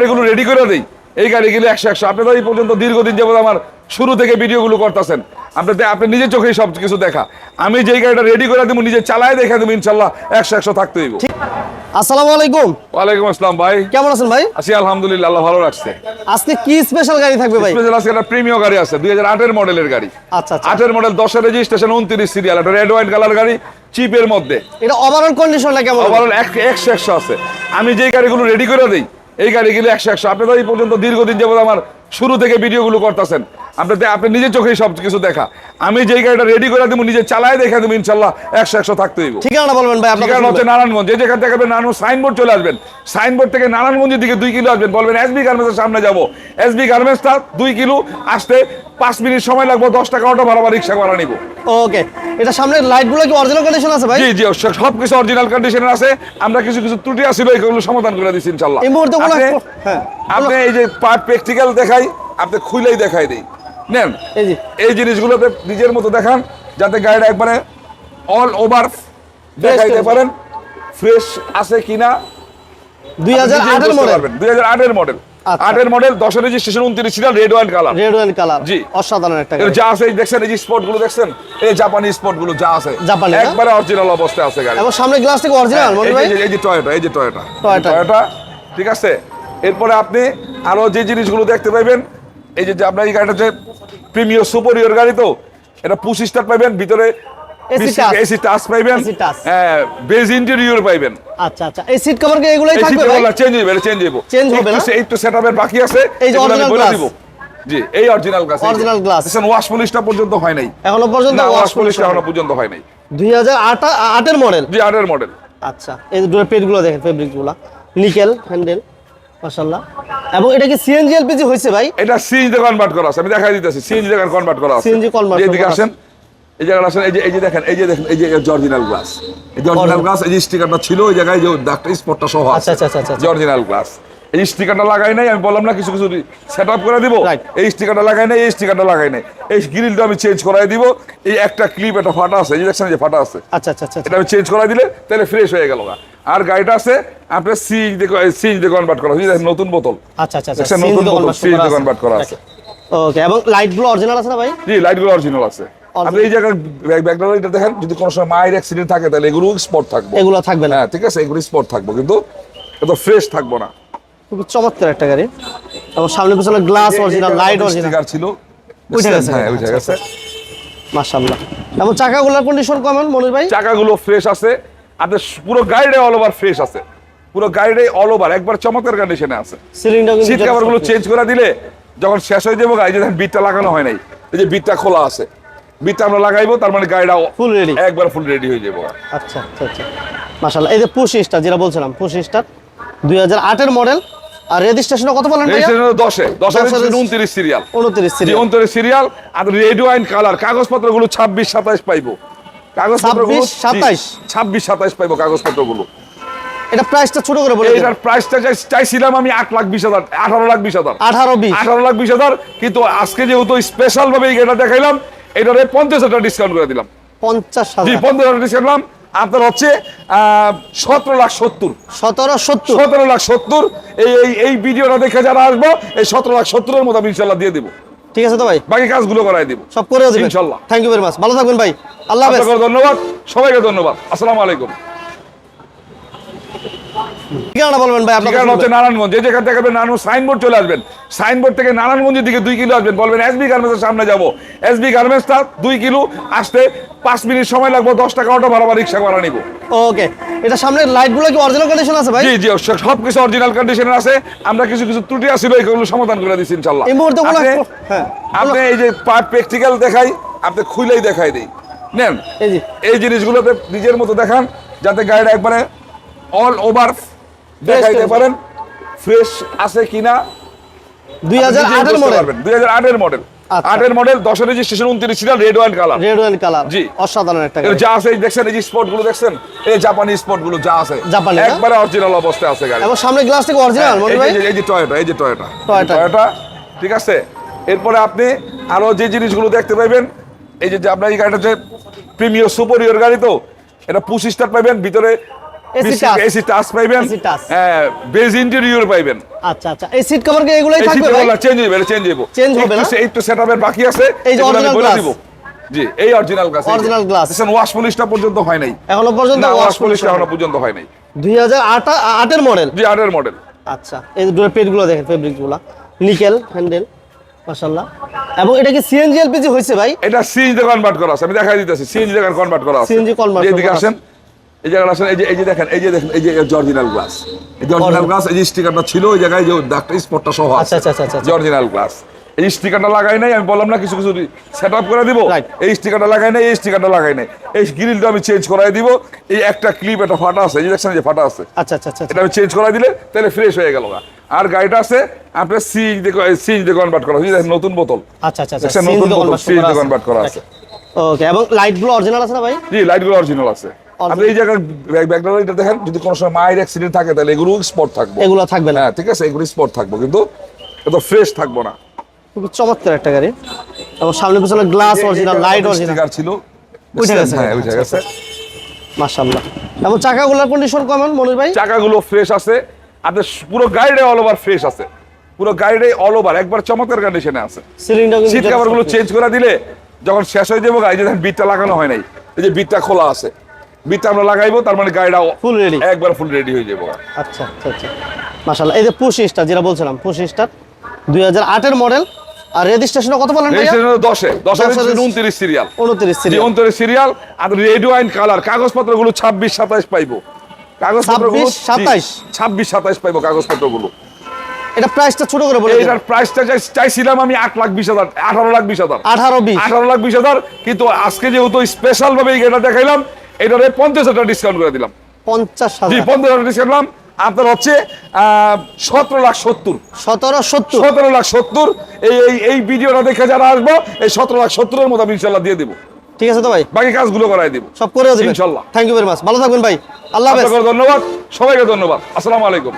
গাড়িগুলো রেডি করে দিই। এই গাড়িগুলো একশো একশো। আপনি তো এই পর্যন্ত দীর্ঘদিন যাবত আমার শুরু থেকে ভিডিওগুলো করতেছেন। আপনি আপনি নিজের চোখেই সব কিছু দেখা। আমি যেই গাড়িটা রেডি করে দেবো নিজে চালায় দেখা দেবো ইনশাল্লাহ একশো একশো থাকতে দিব আসসালামু আলাইকুম। ওয়ালাইকুম আসসালাম ভাই। কেমন আছেন ভাই? আছি আলহামদুলিল্লাহ আল্লাহ ভালো রাখছে। আজকে কি স্পেশাল গাড়ি থাকবে ভাই? স্পেশাল আজকে একটা প্রিমিয় গাড়ি আছে দুই হাজার আটের মডেলের গাড়ি। আচ্ছা আচ্ছা। আটের মডেল দশের রেজিস্ট্রেশন উনত্রিশ সিরিয়াল একটা রেড হোয়াইট কালার গাড়ি চিপের মধ্যে। এটা ওভারঅল কন্ডিশনটা কেমন ওভারঅল একশো একশো আছে। আমি যেই গাড়িগুলো রেডি করে দিই এই গাড়িগুলো একশো একশো। আপনি তো এই পর্যন্ত দীর্ঘদিন যাবত আমার শুরু থেকে ভিডিওগুলো করতেছেন। আপনি তো- আপনি নিজের চোখেই সব কিছু দেখা। আমি যেই গাড়িটা রেডি করে দেবো নিজে চালায় দেখা দেবো ইনশাল্লাহ একশো একশো থাকতে দিব ঠিকানা বলবেন ভাই আপনার ঠিকানা হচ্ছে নারায়ণগঞ্জ। যে যেখান থেকে নারায়ণ সাইনবোর্ড চলে আসবেন। সাইনবোর্ড থেকে নারায়ণগঞ্জের দিকে দুই কিলো আসবেন। বলবেন এসবি গার্মেন্টসের সামনে যাব। এসবি গার্মেন্টসটা দুই কিলো আসতে পাঁচ মিনিট সময় লাগবে দশ টাকা অটো ভাড়া বা রিক্সা ভাড়া নিবো। ওকে এটা সামনে লাইটগুলো কি অরিজিনাল কন্ডিশন আছে ভাই? জি জি সব কিছু অরিজিনাল কন্ডিশনে আছে। আমরা কিছু কিছু ত্রুটি আছিল এগুলো সমাধান করে দিচ্ছি ইনশাল্লাহ। এই মুহূর্তে কোনো হ্যাঁ। আপনি এই যে পার্ট প্র্যাকটিক্যাল দেখাই আপনি খুলেই দেখাই দিই। নেন এই জিনিসগুলোতে নিজের মতো দেখান যাতে গাড়িটা একবারে অল ওভার দেখাইতে পারেন। ফ্রেশ আছে কিনা দুই হাজার আটের মডেল দুই হাজার আটের মডেল আচ্ছা। আটের মডেল দশের রেজিস্ট্রেশন উনত্রিশ serial red wine colour red wine colour জি। অসাধারণ একটা গাড়ি। যা আছে এই দেখছেন এই যে স্পটগুলো দেখছেন এই জাপানি স্পটগুলো যা আছে জাপানি? একবারে অরিজিনাল অবস্থায় আছে গাড়ি। এবং সামনে গ্লাস থেকে অরিজিনাল মনে এই ভাই? যে- এই যে টয়োটা এই যে টয়োটা। টয়োটা ঠিক আছে? এরপরে আপনি আরও যে জিনিসগুলো দেখতে পাইবেন এই যে আপনার এই গাড়িটা যে প্রিমিয়ার সুপারিয়র গাড়ি তো এটা পুশ স্টার্ট পাইবেন ভিতরে এসি টাচ পাইবেন AC touch। হ্যাঁ বেজ ইন্টেরিয়র পাইবেন। আচ্ছা আচ্ছা এই সিট কভার কি এগুলোই থাকবে ভাই? চেঞ্জ হইবে চেঞ্জ হইব। Change হবে না? একটু- একটু সেটআপের বাকি আছে এই যে জি এই অরিজিনাল গ্লাস Original glass। দেখেন ওয়াশ পলিশটা পর্যন্ত হয় নাই। এখনও পর্যন্ত ওয়াশ পলিশটা এখনও পর্যন্ত হয় নাই। মডেল জি মডেল আচ্ছা এই পেডগুলো দেখেন ফেব্রিকগুলো নিকেল হ্যান্ডেল মাশাআল্লাহ। এবং এটা কি সিএনজি এলপিজি হইছে ভাই? এটা সিএনজি কনভার্ট করা আছে আমি দেখাই দিতেছি সিএনজি দেখেন কনভার্ট করা আছে। সিএনজি কনভার্ট এদিকে আসেন এই জায়গাটা আসেন এই যে এই যে দেখেন এই যে দেখেন এই যে অরিজিনাল গ্লাস এই অরিজিনাল গ্লাস এই যে স্টিকারটা ছিল ওই জায়গায় যে দাগটা স্পটটা সহ আছে। আচ্ছা, আচ্ছা, আচ্ছা, আচ্ছা। যে অরিজিনাল গ্লাস এই স্টিকারটা লাগাই নাই আমি বললাম না কিছু কিছু সেট আপ করে দিব. এই স্টিকারটা লাগাই নাই এই স্টিকারটা লাগাই নাই। এই গ্রিলটা আমি চেঞ্জ করাই দিব। এই একটা ক্লিপ একটা ফাটা আছে এই যে দেখছেন যে ফাটা আছে। আচ্ছা আচ্ছা আচ্ছা এটা আমি চেঞ্জ করাই দিলে তাহলে ফ্রেশ হয়ে গেল আর গাড়িটা আছে আপনার সিএনজি দিয়ে সিএনজি দিয়ে কনভার্ট করা আছে নতুন বোতল। আচ্ছা আচ্ছা আচ্ছা নতুন বোতল সিএনজি কনভার্ট করা আছে। ওকে এবং লাইটগুলো অরিজিনাল আছে না ভাই? জি লাইটগুলো অরিজিনাল আছে। আপনি এই জায়গায় ব্যাকগ্রাউন্ডটা দেখেন যদি কোনো সময় মায়ের অ্যাক্সিডেন্ট থাকে তাহলে এগুলো স্পট থাকবে। এগুলো থাকবে না। হ্যাঁ ঠিক আছে এগুলো স্পট থাকব কিন্তু এত ফ্রেশ থাকব না। খুবই চমৎকার একটা গাড়ি। এবং সামনে পিছনে গ্লাস অরিজিনাল লাইট অরিজিনাল ছিল। উঠে গেছে। হ্যাঁ উঠে গেছে। মাশাআল্লাহ। এবং চাকাগুলোর কন্ডিশন কেমন মনির ভাই? চাকাগুলো ফ্রেশ আছে। আপনার পুরো গাড়িটাই অল ওভার ফ্রেশ আছে। পুরো গাড়িটাই অল ওভার একবার চমৎকার কন্ডিশনে আছে। সিট কভারগুলো চেঞ্জ করে দিলে যখন শেষ হয়ে যাব গাড়ি দেখেন বিটটা লাগানো হয় নাই। এই যে বিটটা খোলা আছে। বিটটা আমরা লাগাইবো তার মানে গাড়িটা Full ready। একবার ফুল রেডি হয়ে যাব। আচ্ছা আচ্ছা আচ্ছা। মাশাআল্লাহ। এই যে পুশ স্টার যেটা বলছিলাম পুশ স্টার দুই হাজার আটের মডেল আর রেজিস্ট্রেশনটা কত বলেন ভাইয়া? রেজিস্ট্রেশন দশে। দশের দশের উনত্রিশ সিরিয়াল উনত্রিশ জি সিরিয়াল অন্তরের সিরিয়াল আর রেড ওয়াইন কালার কাগজপত্রগুলো ছাব্বিশ সাতাইশ পাইবো। কাগজপত্রগুলো 26, 27? ছাব্বিশ সাতাইশ পাইবো কাগজপত্রগুলো। এটা প্রাইসটা ছোট করে বলে এইটার প্রাইসটা চাই- চাইছিলাম আমি আট লাখ বিশ হাজার আঠারো লাখ বিশ হাজার। আঠারো বিশ। আঠারো লাখ বিশ হাজার কিন্তু আজকে যেহেতু স্পেশাল ভাবে গাড়িটা দেখাইলাম এটারে পঞ্চাশ হাজার ডিসকাউন্ট করে দিলাম। পঞ্চাশ জি হাজার। পঞ্চাশ হাজার ডিসকাউন্ট দিলাম। আপনার হচ্ছে সতেরো লাখ সত্তর। সতেরো সত্তর। সতেরো লাখ সত্তর এই এই ভিডিওটা দেখে যারা আসব এই সতেরো লাখ সত্তরের মতো আমি ইনশাল্লাহ দিয়ে দেবো। ঠিক আছে তো ভাই? বাকি কাজগুলো করাই দেবো। সব করে দেবো ইনশাল্লাহ। থ্যাংক ইউ ভেরি মাচ ভালো থাকবেন ভাই। আল্লাহ ধন্যবাদ। সবাইকে ধন্যবাদ। আসসালামু আলাইকুম। ঠিকানা বলবেন ভাই ঠিকানা হচ্ছে নারায়ণগঞ্জ। যে যেখান থেকে আপনি সাইনবোর্ড চলে আসবেন। সাইনবোর্ড থেকে নারায়ণগঞ্জের দিকে দুই কিলো আসবেন। বলবেন এসবি গার্মেন্টসের সামনে যাব। এসবি গার্মেন্টসটা দুই কিলো আসতে পাঁচ মিনিট সময় লাগবে দশ টাকা অটো ভাড়া বা রিক্সা ভাড়া নিবো। ওকে এটা সামনে লাইটগুলো কি অরিজিনাল কন্ডিশন আছে ভাই? জি জি সব কিছু অরিজিনাল কন্ডিশনে আছে। আমরা কিছু কিছু ত্রুটি আছিল এগুলো সমাধান করে দিচ্ছি ইনশাল্লাহ। এই মুহূর্তে কোনো আপনি- হ্যাঁ। আপনি এই যে পার্ট প্র্যাকটিক্যাল দেখাই আপনি খুলেই দেখাই দিই। নেন। এই জিনিসগুলোতে নিজের মতো দেখান যাতে গাড়িটা একবারে অল ওভার দেখাইতে পারেন ফ্রেশ আছে কিনা? দুই হাজার আটের মডেল দুই হাজার আটের মডেল আচ্ছা। আটের মডেল দশের রেজিস্ট্রেশন উনত্রিশ serial red colour red colour জি। অসাধারণ একটা যা আছে দেখছেন এই যে স্পটগুলো দেখছেন এই জাপানি স্পটগুলো যা আছে জাপানি একবারে অরিজিনাল অবস্থায় আছে গাড়ি। এবং সামনে গ্লাস থেকে অরিজিনাল হ্যাঁ, এই ভাই? এই যে টয়োটা এই যে টয়োটা টয়োটা। টয়োটা ঠিক আছে? এরপরে আপনি আরও যে জিনিসগুলো দেখতে পাইবেন এই যে যে আপনার এই গাড়িটা যে প্রিমিয়ার সুপারিয়র গাড়ি তো এটা পুশ স্টার পাইবেন ভিতরে এসি টাচ পাইবেন? হ্যাঁ বেজ ইন্টেরিয়র পাইবেন। আচ্ছা আচ্ছা। এই সিট কভার কি এগুলোই থাকবে ভাই চেঞ্জ হবে চেঞ্জ হবে Change হবে না? একটু সে- সেটআপের বাকি আছে এই যে এগুলো আমি original বলে জি এই original glass Original glass। Wash পলিশটা পর্যন্ত হয় নাই। এখনও পর্যন্ত ওয়াশ ওয়াশ পলিশটা এখনও পর্যন্ত হয় নাই। মডেল জি আটের মডেল আচ্ছা এই ডোরের পেটগুলো দেখেন ফেব্রিকগুলো নিকেল হ্যান্ডেল এবং এটা কি সিএনজি এলপিজি হয়েছে ভাই? এটা সিএনজি কনভার্ট করা আছে আমি দেখাই দিতেছি সিএনজি কনভার্ট করা আছে। CNG convert এদিকে আসেন। এই জায়গাটা আসেন এই যে এই যে দেখেন এই যে দেখেন এই যে অরিজিনাল গ্লাস এই যে অরিজিনাল গ্লাস এই যে স্টিকারটা ছিল ওই জায়গায় যে দাগটা স্পটটা সহ আচ্ছা, আচ্ছা, আচ্ছা, আচ্ছা। অরিজিনাল গ্লাস এই স্টিকারটা লাগাই নাই আমি বললাম না কিছু কিছু সেট আপ করে দিব এই স্টিকারটা লাগাই নাই এই স্টিকারটা লাগাই নাই এই গ্রিলটা আমি চেঞ্জ করাই দিব এই একটা ক্লিপ একটা ফাটা আছে এই যে দেখছেন যে ফাটা আছে আচ্ছা আচ্ছা আচ্ছা এটা আমি চেঞ্জ করাই দিলে তাহলে ফ্রেশ হয়ে গেল না আর গাড়িটা আছে আপনার সিএনজি সিএনজি কনভার্ট করা নতুন বোতল আচ্ছা আচ্ছা নতুন বোতল সিএনজি কনভার্ট করা আছে ওকে এবং লাইটগুলো অরিজিনাল আছে না ভাই জি লাইটগুলো অরিজিনাল আছে আপনি এই জায়গায় ব্যাকগ্রাউন্ড এটা দেখেন যদি কোনো সময় মায়ের অ্যাক্সিডেন্ট থাকে তাহলে এগুলো স্পট থাকবে। এগুলো থাকবে না। হ্যাঁ ঠিক আছে এগুলো স্পট থাকবে কিন্তু ফ্রেশ থাকব না। খুব চমৎকার একটা গাড়ি। এবং সামনে পিছনে গ্লাস অরিজিনাল লাইট অরিজিনাল ছিল। হ্যাঁ মাশাআল্লাহ। এবং চাকাগুলোর কন্ডিশন কেমন মনির ভাই? চাকাগুলো ফ্রেশ আছে। আপনার পুরো গাড়িটাই অল ওভার ফ্রেশ আছে। পুরো গাড়িটাই অল ওভার একবার চমৎকার কন্ডিশনে আছে। সিট কভারগুলো চেঞ্জ করে দিলে যখন শেষ হয়ে যাব গাড়ি যে দেখেন বিটটা লাগানো হয় নাই। এই যে বিটটা খোলা আছে। বিটটা আমরা লাগাইবো তার মানে গাড়িটা Full ready। একবার ফুল রেডি হয়ে যাব। আচ্ছা আচ্ছা আচ্ছা। মাশাআল্লাহ এই যে যেটা বলছিলাম পুশ স্টার দুই হাজার আটের মডেল আর রেজিস্ট্রেশন কত বলেন ভাইয়া? রেজিস্ট্রেশন দশে। দশের দশের উনত্রিশ সিরিয়াল উনত্রিশ যে সিরিয়াল অন্তরের সিরিয়াল আর রেড ওয়াইন কালার কাগজপত্রগুলো ছাব্বিশ সাতাইশ পাইবো। কাগজপত্র 26, 27 ছাব্বিশ সাতাইশ পাইবো কাগজপত্রগুলো এটা প্রাইসটা ছোট করে বলে এইটার প্রাইসটা চাইছিলাম আমি আট লাখ বিশ হাজার আঠারো লাখ বিশ হাজার। আঠারো বিশ। আঠারো লাখ বিশ হাজার কিন্তু আজকে যেহেতু স্পেশাল ভাবে গাড়িটা দেখাইলাম এটারে পঞ্চাশ হাজার ডিসকাউন্ট করে দিলাম। পঞ্চাশ জি হাজার পঞ্চাশ হাজার ডিসকাউন্ট দিলাম আপনার হচ্ছে সতেরো লাখ সত্তর। সতেরো সত্তর। সতেরো লাখ সত্তর। এই এই এই ভিডিওটা দেখে যারা আসব এই সতেরো লাখ সত্তরের মতো আমি ইনশাল্লাহ দিয়ে দেবো। ঠিক আছে তো ভাই? বাকি কাজগুলো করাই দিব। সব করে দেবো ইনশাল্লাহ। থ্যাংক ইউ ভেরি মাচ ভালো থাকবেন ভাই। আল্লাহ ধন্যবাদ। সবাইকে ধন্যবাদ। আসসালামু আলাইকুম।